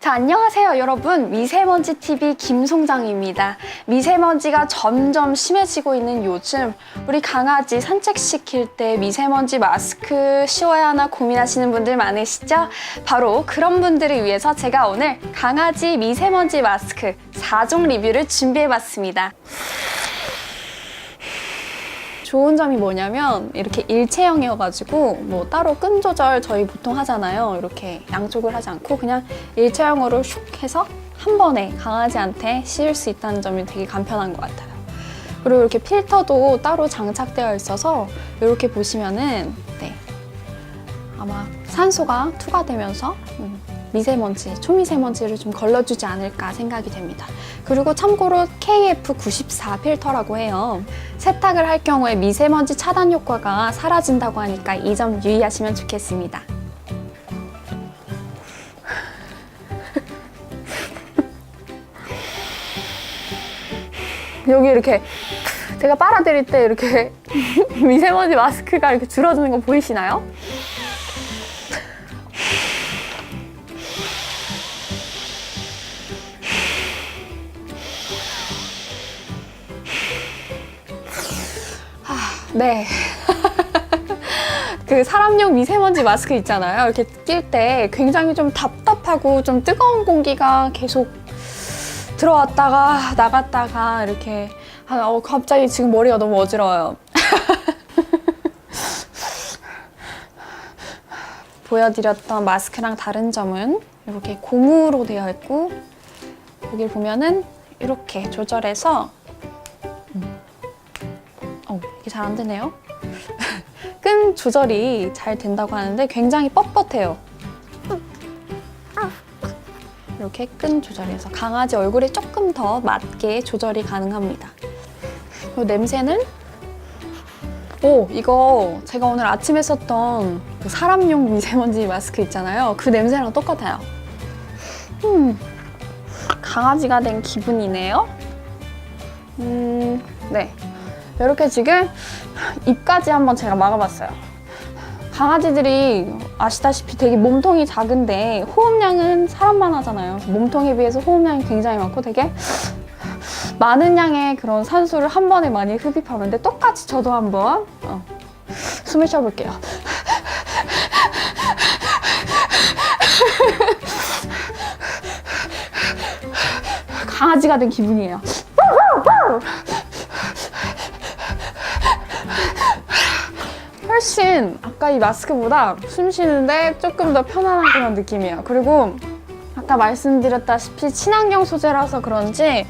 자, 안녕하세요, 여러분. 미세먼지 TV 김송장입니다. 미세먼지가 점점 심해지고 있는 요즘, 우리 강아지 산책시킬 때 미세먼지 마스크 씌워야 하나 고민하시는 분들 많으시죠? 바로 그런 분들을 위해서 제가 오늘 강아지 미세먼지 마스크 4종 리뷰를 준비해 봤습니다. 좋은 점이 뭐냐면 이렇게 일체형이어가지고 뭐 따로 끈 조절 저희 보통 하잖아요. 이렇게 양쪽을 하지 않고 그냥 일체형으로 슉 해서 한 번에 강아지한테 씌울 수 있다는 점이 되게 간편한 것 같아요. 그리고 이렇게 필터도 따로 장착되어 있어서 이렇게 보시면은 네 아마 산소가 투과되면서 음, 미세먼지, 초미세먼지를 좀 걸러주지 않을까 생각이 됩니다. 그리고 참고로 KF94 필터라고 해요. 세탁을 할 경우에 미세먼지 차단 효과가 사라진다고 하니까 이 점 유의하시면 좋겠습니다. 여기 이렇게 제가 빨아들일 때 이렇게 미세먼지 마스크가 이렇게 줄어드는 거 보이시나요? 네. 그 사람용 미세먼지 마스크 있잖아요. 이렇게 낄 때 굉장히 좀 답답하고 좀 뜨거운 공기가 계속 들어왔다가 나갔다가 이렇게 아, 어, 갑자기 지금 머리가 너무 어지러워요. 보여드렸던 마스크랑 다른 점은 이렇게 고무로 되어 있고 여기 보면은 이렇게 조절해서 어, 이게 잘 안 되네요. 끈 조절이 잘 된다고 하는데 굉장히 뻣뻣해요. 이렇게 끈 조절해서 강아지 얼굴에 조금 더 맞게 조절이 가능합니다. 그리고 냄새는 오 이거 제가 오늘 아침에 썼던 그 사람용 미세먼지 마스크 있잖아요. 그 냄새랑 똑같아요. 음 강아지가 된 기분이네요. 음 네. 이렇게 지금 입까지 한번 제가 막아봤어요. 강아지들이 아시다시피 되게 몸통이 작은데 호흡량은 사람만 하잖아요. 몸통에 비해서 호흡량이 굉장히 많고 되게 많은 양의 그런 산소를 한 번에 많이 흡입하는데 똑같이 저도 한번 어, 숨을 쉬어볼게요. 강아지가 된 기분이에요. 훨씬 아까 이 마스크보다 숨 쉬는데 조금 더 편안한 그런 느낌이에요. 그리고 아까 말씀드렸다시피 친환경 소재라서 그런지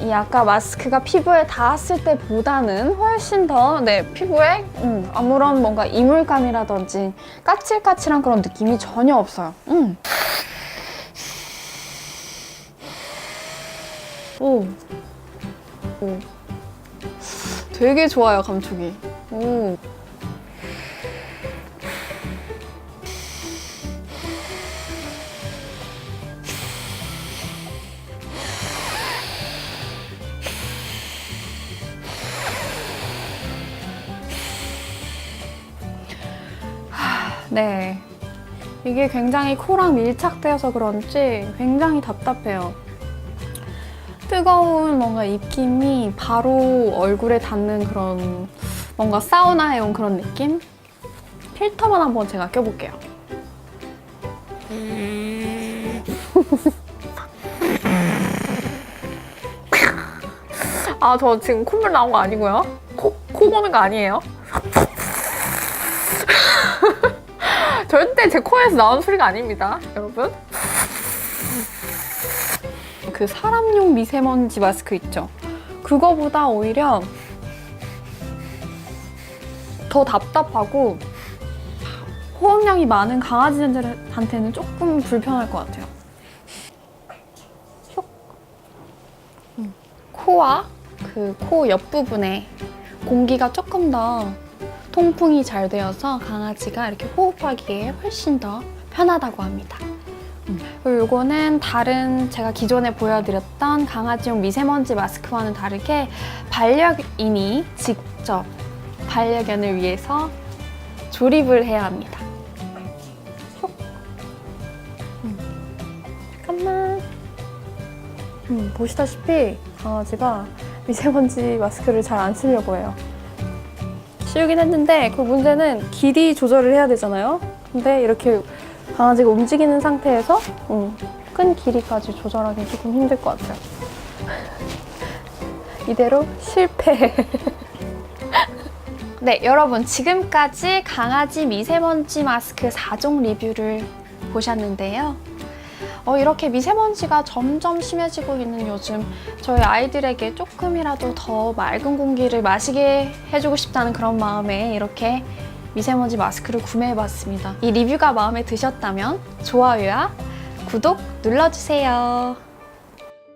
이 아까 마스크가 피부에 닿았을 때보다는 훨씬 더 네, 피부에 음, 아무런 뭔가 이물감이라든지 까칠까칠한 그런 느낌이 전혀 없어요. 음. 오. 오. 되게 좋아요, 감촉이. 오. 네. 이게 굉장히 코랑 밀착되어서 그런지 굉장히 답답해요. 뜨거운 뭔가 입김이 바로 얼굴에 닿는 그런 뭔가 사우나에 온 그런 느낌? 필터만 한번 제가 껴볼게요. 아, 저 지금 콧물 나온 거 아니고요. 코, 코 고는 거 아니에요. 절대 제 코에서 나온 소리가 아닙니다, 여러분. 그 사람용 미세먼지 마스크 있죠? 그거보다 오히려 더 답답하고 호흡량이 많은 강아지들한테는 조금 불편할 것 같아요. 슉. 음, 코와 그 코 옆부분에 공기가 조금 더 통풍이 잘 되어서 강아지가 이렇게 호흡하기에 훨씬 더 편하다고 합니다. 음. 그리고 이거는 다른 제가 기존에 보여드렸던 강아지용 미세먼지 마스크와는 다르게 반려인이 직접 반려견을 위해서 조립을 해야 합니다. 쏙. 음. 약간 음, 보시다시피 강아지가 미세먼지 마스크를 잘 안 쓰려고 해요. 씌우긴 했는데 그 문제는 길이 조절을 해야 되잖아요. 근데 이렇게 강아지가 움직이는 상태에서 음, 끈 길이까지 조절하기 조금 힘들 것 같아요. 이대로 실패. 네, 여러분 지금까지 강아지 미세먼지 마스크 4종 리뷰를 보셨는데요. 어, 이렇게 미세먼지가 점점 심해지고 있는 요즘 저희 아이들에게 조금이라도 더 맑은 공기를 마시게 해주고 싶다는 그런 마음에 이렇게 미세먼지 마스크를 구매해봤습니다. 이 리뷰가 마음에 드셨다면 좋아요와 구독 눌러주세요.